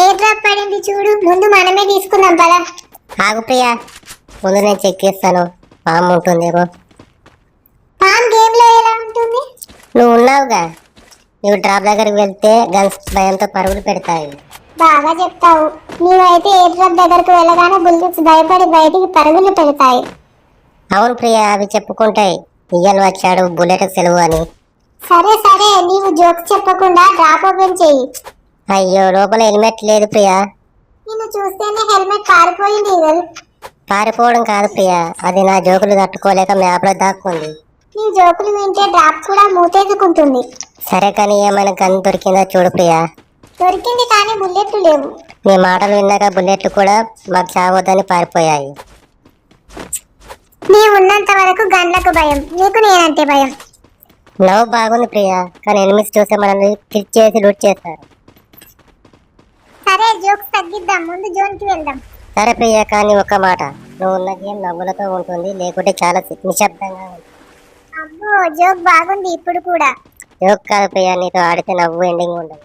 ఏ drop పడింది చూడు? ముందు మనమే తీసుకుందాం పదా. ఆగు ప్రియా. ముందు నేను చెక్ చేస్తాను. పాము ఉంటుందేమో. పామ్ గేమ్లో ఎలా ఉంటుంది? నువ్వు ఉన్నావుగా. నువ్వు డ్రాప్ దగ్గరికి వెళ్తే గన్స్ భయంతో పరుగులు పెడతాయి. బాగా చెప్తావు. నీవైతే ఏ డ్రాప్ దగ్గరకు వెళ్ళగానే బుల్లెట్స్ భయపడి బయటికి పరుగులు పెడతాయి. అవును ప్రియా అవి చెప్పుకుంటాయి. ఇయ్యలు వచ్చాడు బుల్లెట్ సెలవు అని. సరే సరే. నీవు జోక్స్ చెప్పకుండా డ్రాప్ ఓపెన్ చెయ్యి అయ్యో లోపల హెల్మెట్ లేదు ప్రియా. నిన్ను చూస్తేనే హెల్మెట్ పారిపోయింది పారిపోవడం కాదు ప్రియా. అది నా జోకులు తట్టుకోలేక మ్యాప్లో దాక్కుంది. నీ జోకులు వింటే డ్రాప్ కూడా మూతేసుకుంటుంది. సరే కానీ ఏమైనా గన్ దొరికిందా చూడు ప్రియా. దొరికింది కానీ బుల్లెట్లు లేవు. నీ మాటలు విన్నాక బుల్లెట్లు కూడా మాకు చావద్దని పారిపోయాయి. నీ ఉన్నంత వరకు గన్లకు భయం. నీకు నేనంటే భయం. నవ్వు బాగుంది ప్రియా. కానీ ఎనిమిస్ చూస్తే మనల్ని కిక్ చేసి లూట్ చేస్తారు. తగ్గిద్దాం ముందు జోన్కి వెళ్దాం. సరే ప్రియా కానీ ఒక్క మాట. నువ్వు ఉన్న గేమ్ నవ్వులతో ఉంటుంది లేకుంటే చాలా నిశ్శబ్దంగా అబ్బో జోక్ బాగుంది ఇప్పుడు కూడా. జోక్ కాదు ప్రియా నీతో ఆడితే నవ్వు ఎండింగ్ ఉండదు.